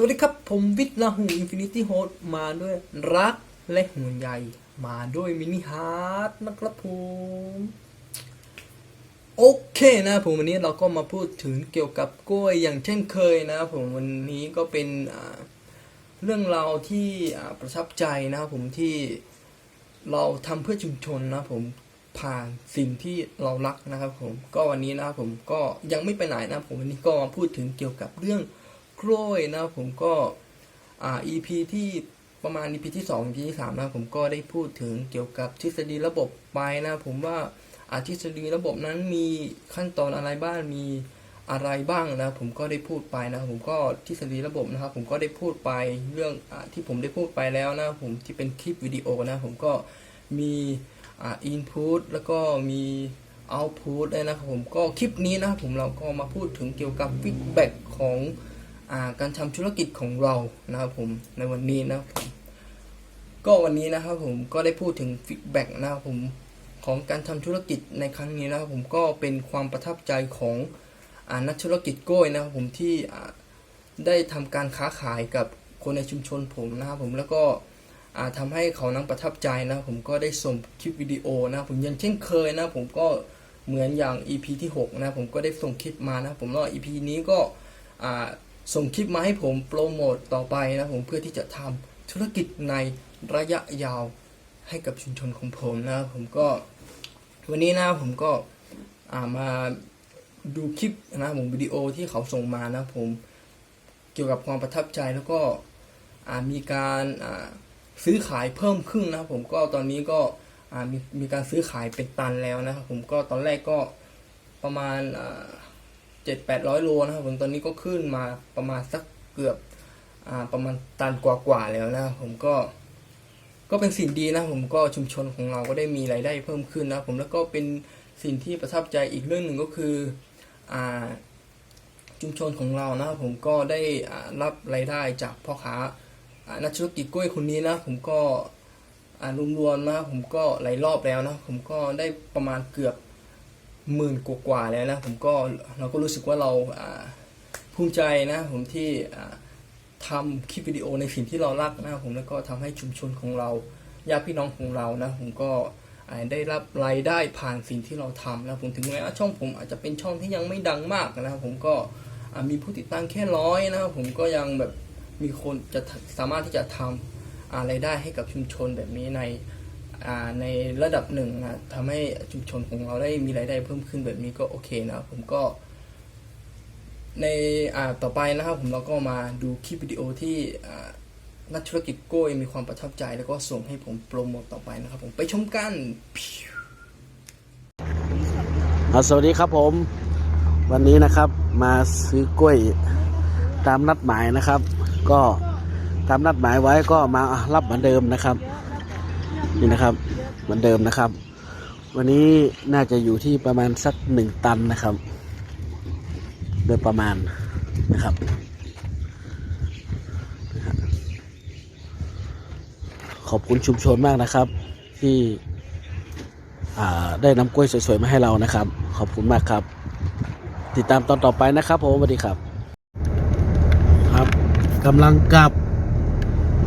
สวัสดีครับ ผมวิทย์ละหูอินฟินิตี้โฮสมาด้วยรักและห่วงใยมาด้วยมินิฮาร์ดนะครับผม โอเคนะผมวันนี้เราก็มาพูดถึงเกี่ยวกับกล้วยอย่างเช่นเคยนะครับผมวันนี้ก็เป็นเรื่องราวที่ประทับใจนะครับผมที่เราทำเพื่อชุมชนนะครับผมผ่านสิ่งที่เรารักนะครับผมก็วันนี้นะครับผมก็ยังไม่ไปไหนนะครับผมวันนี้ก็มาพูดถึงเกี่ยวกับเรื่อง กล้วยนะครับผมก็อ่า EP ที่ประมาณ EP ที่ 2 EP ที่3นะผมก็ได้พูดถึงเกี่ยวกับทฤษฎีระบบไปนะผมว่าอาทฤษฎีระบบนั้นมีขั้นตอนอะไรบ้างมีอะไรบ้างนะผมก็ได้พูดไปนะผมก็ทฤษฎีระบบนะครับ ผมก็ได้พูดไปเรื่องอที่ผมได้พูดไปแล้วนะผมที่เป็นคลิปวิดีโอนะผมก็มีอ่า input แล้วก็มี output ด้วยนะครับผมก็คลิปนี้นะครับผมเราก็มาพูดถึงเกี่ยวกับ feedback ของ การทำธุรกิจของเรานะครับผมในวันนี้นะครับผมก็วันนี้นะครับผมก็ได้พูดถึงฟีดแบ็กนะครับผมของการทำธุรกิจในครั้งนี้นะครับผมก็เป็นความประทับใจของอนักธุรกิจกล้วยนะครับผมที่ได้ทำการค้าขายกับคนในชุมชนผมนะครับผมแล้วก็อ่าทำให้เขานั้นประทับใจนะครับผมก็ได้ส่งคลิปวิดีโอนะครับผมย่างเช่นเคยนะครับผมก็เหมือนอย่าง EP ที่ 6 นะครับผมก็ได้ส่งคลิปมานะครับผมแล้ว EP นี้ก็อ่า ส่งคลิปมาให้ผมโปรโมตต่อไปนะผมเพื่อที่จะทำธุรกิจในระยะยาวให้กับชุมชนของผมนะผมก็วันนี้นะผมก็มาดูคลิปนะผมวิดีโอที่เขาส่งมานะผมเกี่ยวกับความประทับใจแล้วก็มีการซื้อขายเพิ่มขึ้นนะผมก็ตอนนี้ก็มีมีการซื้อขายเป็นตันแล้วนะครับผมก็ตอนแรกก็ประมาณ เจ็ดแปดร้อยโลนะครับผมตอนนี้ก็ขึ้นมาประมาณสักเกือบอ่าประมาณตันกว่าๆแล้วนะครับผมก็ ก็เป็นสิ่งดีนะผมก็ชุมชนของเราก็ได้มีรายได้เพิ่มขึ้นนะผมแล้วก็เป็นสิ่งที่ประทับใจอีกเรื่องหนึ่งก็คืออ่าชุมชนของเรานะผมก็ได้รับรายได้จากพ่อค้าอ่านักธุรกิจกล้วยคนนี้นะผมก็รวมๆนะผมก็หลายรอบแล้วนะผมก็ได้ประมาณเกือบ หมื่นกว่าๆแล้วนะผมก็เราก็รู้สึกว่าเราภูมิใจนะผมที่ทำคลิปวิดีโอในสิ่งที่เรารักนะผมแล้วก็ทำให้ชุมชนของเราญาติพี่น้องของเรานะผมก็ได้รับรายได้ผ่านสิ่งที่เราทำนะผมถึงแม้ว่าช่องผมอาจจะเป็นช่องที่ยังไม่ดังมากนะผมก็มีผู้ติดตามแค่ร้อยนะผมก็ยังแบบมีคนจะสามารถที่จะทำอะไรายได้ให้กับชุมชนแบบนี้ใน ในระดับหนึ่งนะทำให้ชุมชนของเราได้มีรายได้เพิ่มขึ้นแบบนี้ก็โอเคนะผมก็ ในต่อไปนะครับผมเราก็มาดูคลิปวิดีโอที่นักธุรกิจโก้ยมีความประทับใจแล้วก็ส่งให้ผมโปรโมตต่อไปนะครับผมไปชมกันสวัสดีครับผม วันนี้นะครับมาซื้อกล้วยตามนัดหมายนะครับ ก็ตามนัดหมายไว้ก็มารับเหมือนเดิมนะครับ นี่นะครับ เหมือนเดิมนะครับ วันนี้น่าจะอยู่ที่ประมาณสักหนึ่งตันนะครับ โดยประมาณนะครับขอบคุณชุมชนมากนะครับ ที่ได้นำกล้วยสวยๆมาให้เรานะครับ ขอบคุณมากครับ ติดตามตอนต่อไปนะครับผมสวัสดีครับ ครับกำลังกลับ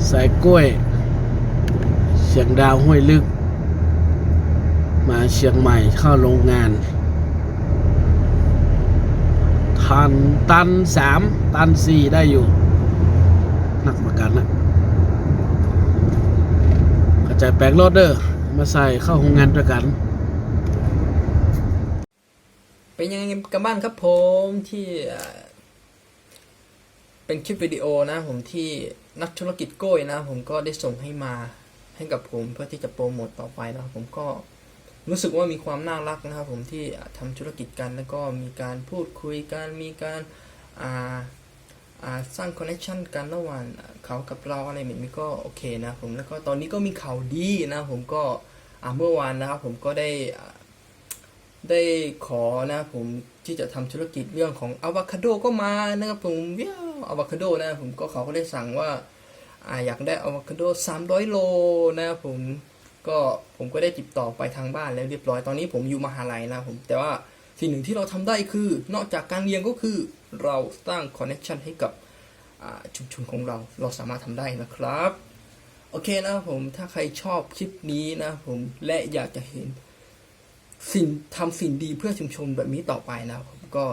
ใสายกล้วย เชียงดาวห้วยลึก มาเชียงใหม่เข้าโรงงาน ทันตันสามตันสี่ได้อยู่ นักเหมือนกันนะกระจายแปลงรถเด้อมาใส่เข้าโรงงานด้วยกันเป็นยังไงกันบ้างครับผมที่เป็นคลิปวิดีโอนะผมที่นักธุรกิจโก้ยนะ ผมก็ได้ส่งให้มา ให้กับผมเพื่อที่จะโปรโมตต่อไปนะครับผมก็รู้สึกว่ามีความน่ารักนะครับ ผมที่อ่าทำธุรกิจกันแล้วก็มีการพูดคุยกันมีการอ่าสร้างคอนเนคชันกันระหว่างเขากับเราอะไรแบบนี้ก็โอเคนะผมแล้วก็ตอนนี้ก็มีข่าวดีนะผมก็เมื่อวานนะครับผมก็ได้ได้ขอนะผมที่จะทำธุรกิจเรื่องของอะโวคาโดก็มานะครับผมเว้าอะโวคาโดนะผมก็เขาก็ได้สั่งว่า อ่าอยากได้อะโวคาโด300 โลนะครับผมก็ผมก็ได้ติดต่อไปทางบ้านแล้วเรียบร้อยตอนนี้ผมอยู่มหาลัยนะผมแต่ว่าสิ่งหนึ่งที่เราทำได้คือนอกจากการเรียนก็คือเราสร้างคอนเน t ชันให้กับชุมชนของเราเราสามารถทำได้นะครับ โอเคนะผมถ้าใครชอบคลิปนี้นะผมและอยากจะเห็นสิ่งทำสิ่งดีเพื่อชุมชนแบบนี้ต่อไปนะผมก็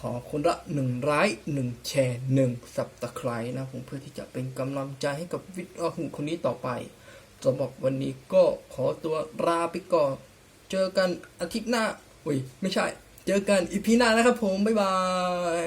ขอคนละหนึ่งไลค์หนึ่งแชร์หนึ่งสับตะไคร้นะผมเพื่อที่จะเป็นกำลังใจให้กับวิทย์หุ่นคนนี้ต่อไปสำหรับวันนี้ก็ขอตัวลาไปก่อน เจอกันอาทิตย์หน้าอุ้ยไม่ใช่ เจอกันอีพีหน้านะครับผม บ๊ายบาย